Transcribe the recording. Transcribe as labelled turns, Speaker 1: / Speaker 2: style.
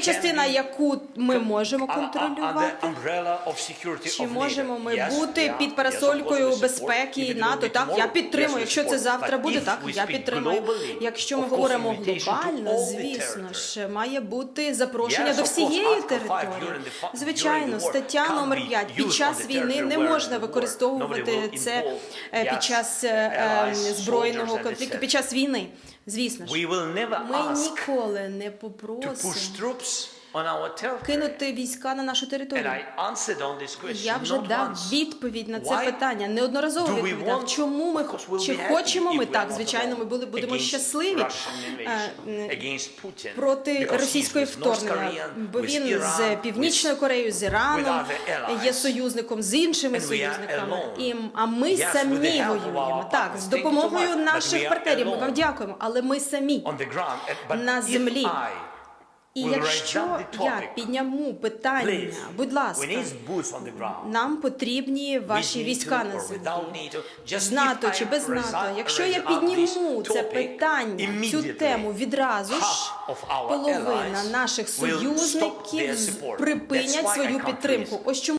Speaker 1: частина, яку ми можемо контролювати. Чи можемо ми бути під парасолькою безпеки НАТО? Так, я підтримую. Якщо це завтра буде, так я підтримую. Якщо ми говоримо глобально, звісно ж, має бути запрошення до всієї території. Звичайно, стаття номер
Speaker 2: be
Speaker 1: 5. Під час війни не можна використовувати це е, під час е, е, збройного конфлікту, під час війни. Звісно ж, ми ніколи не попросимо кинути війська на нашу територію. Я вже дав відповідь на це питання. Неодноразово відповідав. Чому ми чи хочемо ми так? Звичайно, ми були будемо щасливі е, проти російської вторгнення. Бо він з Північною Кореєю, з Іраном є союзником з іншими союзниками. І а ми самі воюємо. Так, з допомогою наших партнерів. Ми вам дякуємо, але ми самі. На землі. І якщо я
Speaker 2: topic,
Speaker 1: підніму питання, будь ласка, нам потрібні ваші війська на землі. З НАТО чи без НАТО. Якщо я підніму це питання, цю тему відразу ж половина наших союзників припинять свою підтримку. Ось чому